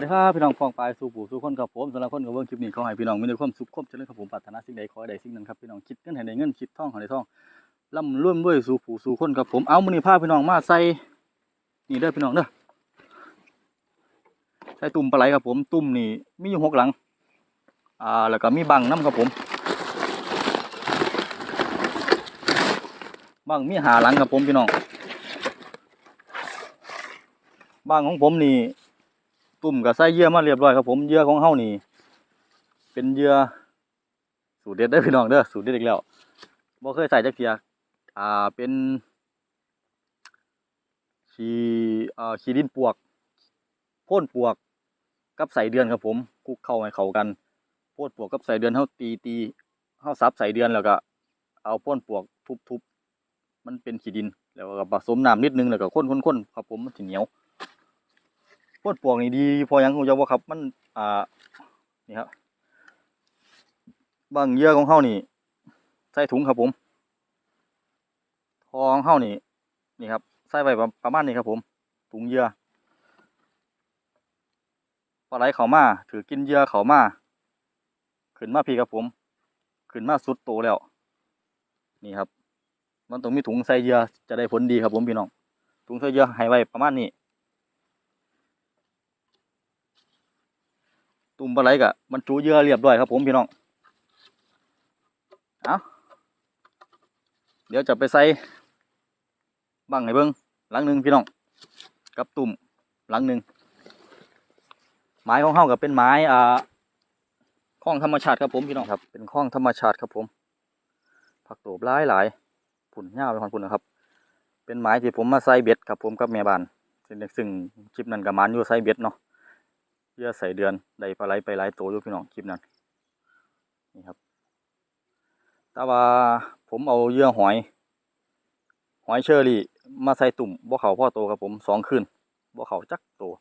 วัสดีครับพี่น้องฟองปลายสู่ปู่สู่คนกับผมสำหรับคนกับเบิ้งคลิปนี้ขอให้พี่น้องมีแต่ความสุขความเจริญครับผมปรารถนาสิ่งใดขอให้ได้สิ่งนั้นครับพี่น้องคิดเงินให้ได้เงินคิดท่องให้ได้ทองร่ำรวยด้วยสู่ปู่สู่คนกับผมเอามือนี้าพี่น้องมาใส่นี่เด้อพี่น้องเด้อใส่ตุ่มปลาไหลครับผมตุ่มนี่มีอยู่หกหลังอ่าแล้วก็มีบังน้ำครับผมบังมีหาหลังครับผมพี่น้องบังของผมนี่ ตุ่มกับใส่เยื่อมาเรียบร้อยครับผมเยื่อของเฮานี่ เป็นเยื่อสูตรเด็ดได้พี่น้องเด้อสูตรเด็ดอีกแล้วบ่เคยใส่จักเทียอ่าเป็นขี้อ่าขี้ดินปวกพ่นปวกกับใส่เดือนครับผมคลุกเข้าให้เข้ากันพ่นปวกกับใส่เดือนเฮาตีตีเฮาซับใส่เดือนแล้วก็ เอาพ่นปวกทุบๆมันเป็นขี้ดินแล้วก็ผสมน้ำนิดนึงแล้วก็ข้นๆๆครับผมมันสิเหนียว พวดปวกนี่ดี พอยังคุณจะว่าครับ มัน อ่า นี่ครับ บางเหยื่อของเฮานี่ ใส่ถุงครับผม ทองเฮานี่ นี่ครับ ใส่ไประประมาณนี้ครับผม ถุงเหยื่อปลาไหลเขามา ถือกินเหยื่อเขามา ขึ้นมาพี่ครับผม ขึ้นมาสุดโตแล้ว นี่ครับ มันต้องมีถุงใส่เหยื่อจะได้ผลดีครับผมพี่น้อง ถุงใส่เหยื่อให้ไว้ประมาณนี้ ตุ่มปลาไหลกะมันจูเยื่อเรียบร้อยครับผมพี่น้องเอาเดี๋ยวจะไปใส่บังให้เบิ้งหลังหนึ่งพี่น้อง กับตุ่มหลังหนึ่งไม้ของเฮากับเป็นไม้อ่าข้องธรรมชาติครับผมพี่น้องครับ เป็นข้องธรรมชาติครับผม ผักโตบหลายหลายผุ่นยาเป็นคนผุ่นนะครับ เป็นไม้ที่ผมมาใส่เบ็ดครับผมกับแม่บ้านซึ่งซึ่งคลิปนั้นกับมันอยู่ใส่เบ็ดเนาะ เยื่อใส่เดือนได้ปลาไหลไปหลายตัวอยู่พี่น้องคลิปนั้นนี่ครับแต่ว่าผมเอาเยื่อหอย หอยเชอรี่ มาใส่ตุ่มบ่เขาพ่อโตครับผมสองคืนบ่เขาจักโตว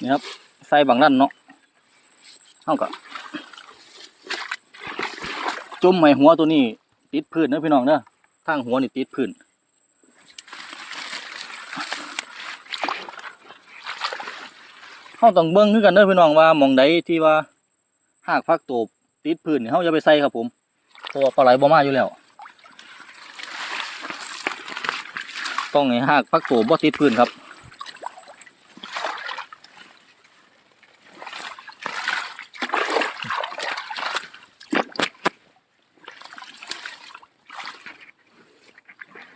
นี่ครับใส่บางนั่นเนาะเท่ากับจุ่มให้หัวตัวนี้ติดพื้นนะพี่น้องเนอะทางหัวนี่ติดพื้น เขาต้องเบิ่งคือกันเด้อพี่น้องว่าหมองใดที่ว่าหากพักตบติดพื้นนี่เขาจะไปใส่ครับผมเพราะว่าปลาไหลบ่มาอยู่แล้ว ต้องให้หากพักตบบ่ติดพื้นครับ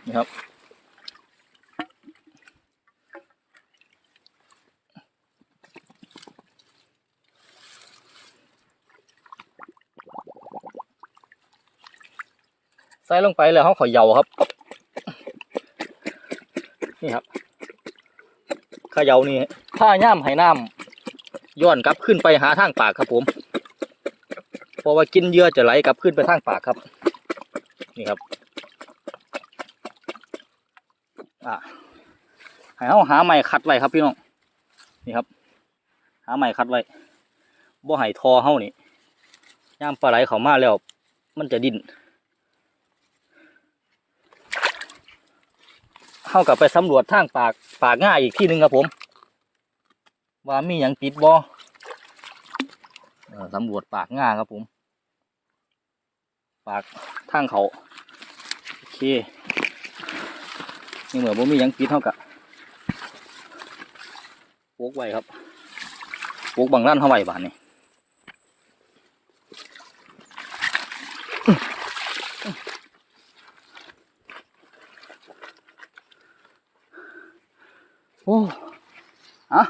นี่ครับ ส่ลงไปแล้วเขาเยาครับ นี่ครับเขยานี่ถ้าย่ามให้น้ำย้อนกลับขึ้นไปหาทางปากครับผม เพราะว่ากินเยื่อจะไหลกลับขึ้นไปทางปากครับ นี่ครับอ่าให้เขาหาไม้คัดไว้ครับพี่น้องนี่ครับ หาไม้คัดไว้บ่ให้ทอเฮานี่ย่ามปลาไหลเขามาแล้ว มันจะดิ้น เข้ากับไปสำรวจทางปากปากง่ายอีกที่หนึ่งครับผม ว่ามีอย่างติดบอสำรวจปากง่าครับผม ปากทางเขาโอเคนี่เหมือนว่ามีอย่างติดเท่ากับโปกไว้ครับโปกบางร้านเท่าไหร่บาทนี่โอ้อะ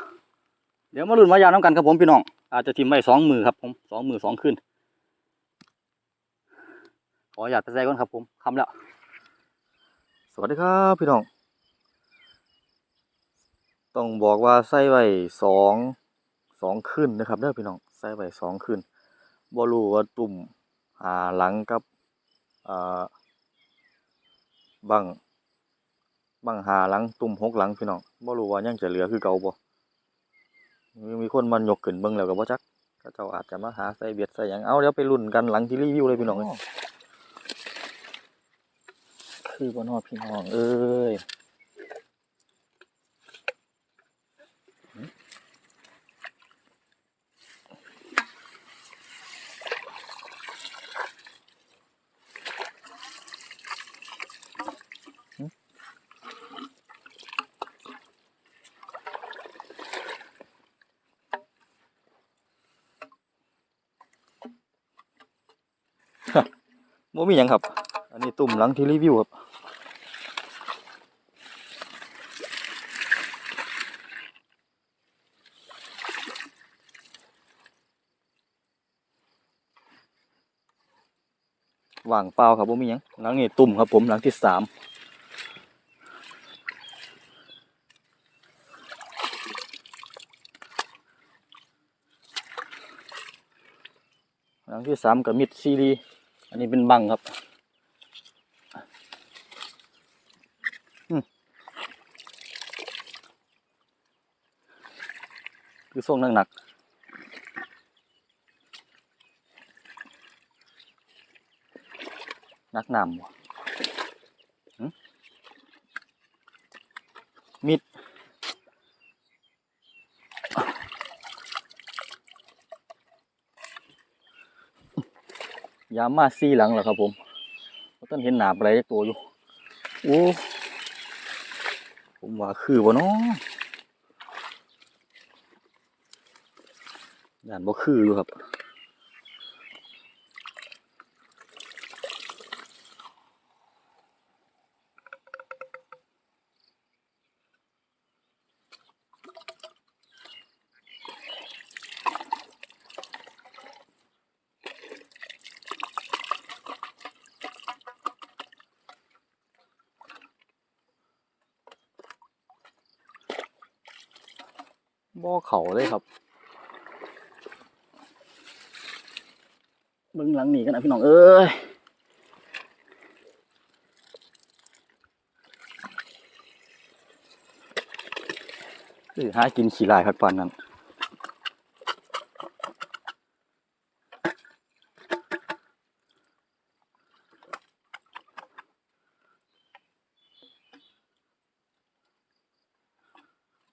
เดี๋ยวมาลุ้นมายาวน้ำกันครับผมพี่น้อง อาจจะทิมไว้สองมือครับผมสองมือสองขึ้น ขออยากไปใส่ก่อนครับผมคำแล้ว สวัสดีครับพี่น้อง ต้องบอกว่าใส่ไว้สองสองขึ้นนะครับเด้อพี่น้องใส่ไว้สองขึ้นบอลูว่าตุ่มหาหลังกับอ่าบังบังหาหลังตุ่มหกหลังพี่น้องบ่รู้ว่ายังจะเหลือคือเก่าบ่ มีมีคนมันยกขึ้นเบิ่งแล้วก็บ่จักเขาเจ้าอาจจะมาหาใส่เบ็ดใส่หยังเอาเดี๋ยวไปลุ้นกันหลังที่รีวิวเลยพี่น้องเอ้ยคือบ่นอดพี่น้องเอ้ย โมมีหยังครับ อันนี้ตุ่มหลังที่รีวิวครับ ว่างเปล่าครับผมมีหยังหลังนี้ตุ่มครับผมหลังที่สามหลังที่สามกับมิดซีรี อันนี้เป็นบังครับคือส่งหนักๆนักนำฮึมิด ยามมาซี่หลังแล้วครับผมต้นเห็นหนาบอะไรตัวอยู่โอ้ผมว่าคือบ่เนาะด่านบ่คืออยู่ครับ บ่อเขาเลยครับ เบิ่งหลังหนีกันนะพี่น้องเอ้ยคือหากินขี้ลายครับปานนั้น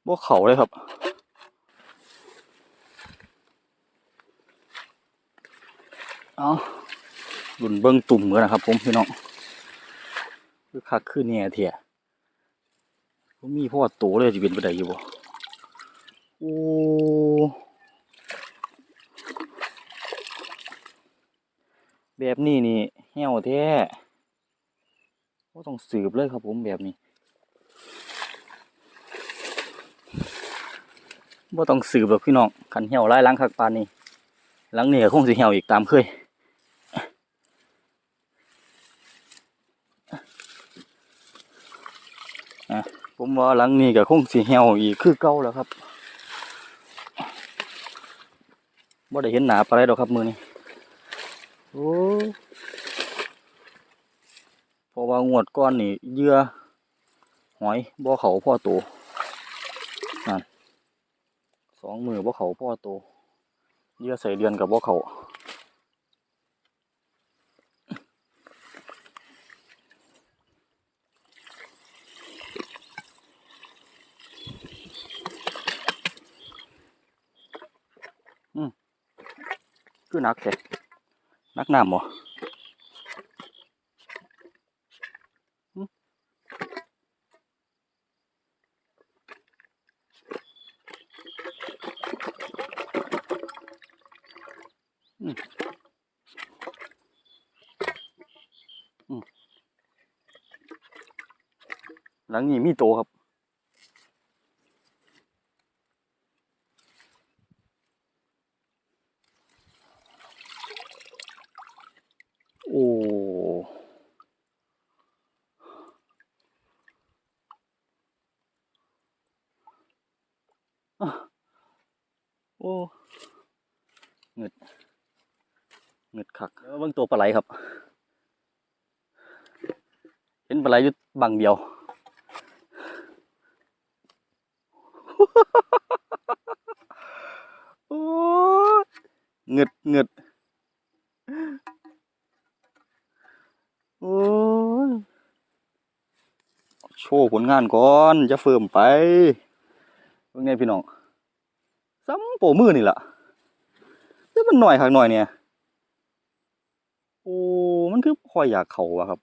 บ่เขาเลยครับ เอาหลุ นเบิ้งตุ่มกันนะครับผมพี่น้องคือคักคือเนี่ยเถี่ยมีพ่อโตเลยจะเป็นไปได้อยู่บ่โอ้แบบนี้นี่เหี่ยวแท้ก็ต้องสืบเลยครับผมแบบนี้บ่ต้องสืบหรอกพี่น้องขันเหี่ยวไล่ล้างคักปานนี้หลังนี่ก็คงสิเหี่ยวอีกตามเคย ผมว่าหลังนี้ก็คงสิเหี่ยวอีกคือเก่าแล้วครับบ่ได้เห็นหนาปลาไหลดอกครับมือนี้โอ้เพราะว่างวดก้อนนี่เยื่อหอยบ่เขาพ่อโตนั่นสองมือบ่เขาพ่อโตเยื่อใส่เดือนกับบ่เขา คือนักแท้นักน้ำบ่หึอืมอืมหลังนี้มีโตครับ โอ้ อะ โอ้เงึดเงึดคักเบิ่งตัวปลาไหลครับ เห็นปลาไหลอยู่บังเดียวโอ้เงึดเงึดโอ้โชว์ผลงานก่อนจะเฟิ่มไป เป็นไงพี่น้องซ้ำโปมือนี่ล่ะแต่มันหน่อยคักหน่อยเนี่ย โอ้ มันคือคอยอยากเข่าอะครับ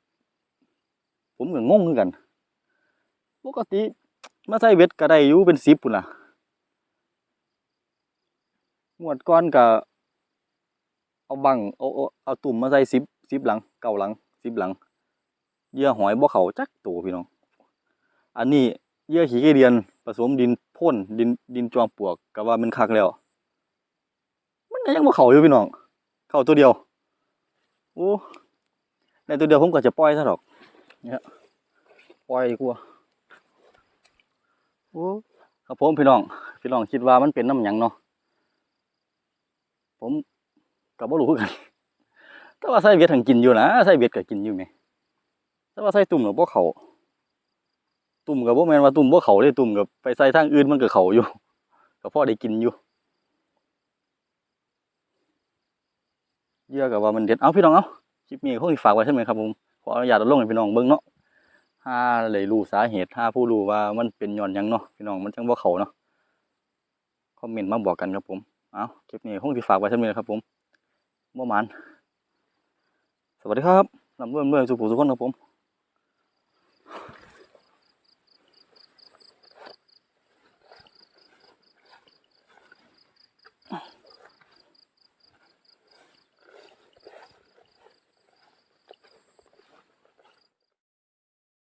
ผมก็งงคือนกัน ปกติมาใส่เวทก็ได้อยู่เป็นสิบปุ่นล่ะงวดก้อนก็เอาบังเอาเอาเอาตุ่มมาใส่สิบสิบหลัง เก้าหลังสิบหลังเยื่อหอยบ่เขาจักตัวพี่น้อง อันนี้ เยื่อขี้ไก่เดือน ผสมดินพ่นดินดินจอมปลวกก็ว่ามันคักแล้ว มันก็ยังบ่เขาอยู่พี่น้อง เข้าตัวเดียว โอ้ในตัวเดียวผมก็จะปล่อยซะดอกเนี่ยปล่อยดีกว่าโอ้ครับผมพี่น้อง พี่น้องคิดว่ามันเป็นน้ำหยังเนาะ ผมก็บ่รู้กันแต่ว่าใส่เบ็ดหังกินอยู่นะใส่เบ็ดก็กินอยู่แหมแต่ว่าใส่ตุ่มก็บ่เขา ตุ่มก็บ่แมนว่าตุ่มบ่เขาเด้ตุ่มก็ไปใส่ทางอื่นมันก็เขาอยู่ก็พอได้กินอยู่เยื่อกับว่ามันเด็ดเอาพี่น้องเอาคลิปนี้คงสิฝากไว้ใช่ไหมครับผมขออนุญาตเอาลงให้พี่น้องเบิ่งเนาะถ้าเลยรู้สาเหตุถ้าผู้รู้ว่ามันเป็นย้อนยังเนาะพี่น้องมันจังบ่เขาเนาะคอมเมนต์มาบอกกันครับผมเอาคลิปนี้คงสิฝากไว้ใช่ไหมครับผมบ่มานสวัสดีครับลำเรื่อยๆสุขุสุขคนครับผม